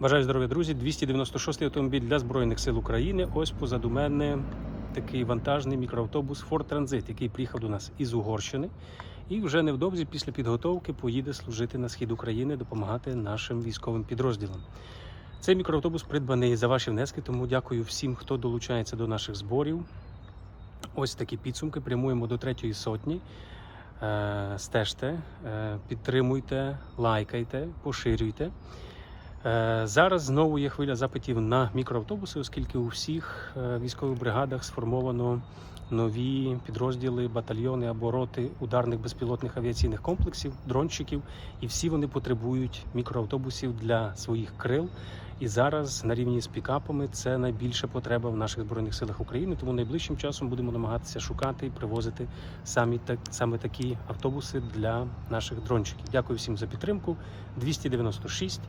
Бажаю здоров'я, друзі. 296-й автомобіль для Збройних сил України. Ось позаду мене такий вантажний мікроавтобус Ford Transit, який приїхав до нас із Угорщини. І вже невдовзі після підготовки поїде служити на схід України, допомагати нашим військовим підрозділам. Цей мікроавтобус придбаний за ваші внески, тому дякую всім, хто долучається до наших зборів. Ось такі підсумки. Прямуємо до третьої сотні. Е, Стежте, е, підтримуйте, лайкайте, поширюйте. Е, Зараз знову є хвиля запитів на мікроавтобуси, оскільки у всіх е, військових бригадах сформовано нові підрозділи, батальйони або роти ударних безпілотних авіаційних комплексів, дрончиків, і всі вони потребують мікроавтобусів для своїх крил. І зараз на рівні з пікапами це найбільша потреба в наших збройних силах України. Тому найближчим часом будемо намагатися шукати і привозити самі так саме такі автобуси для наших дрончиків. Дякую всім за підтримку. 296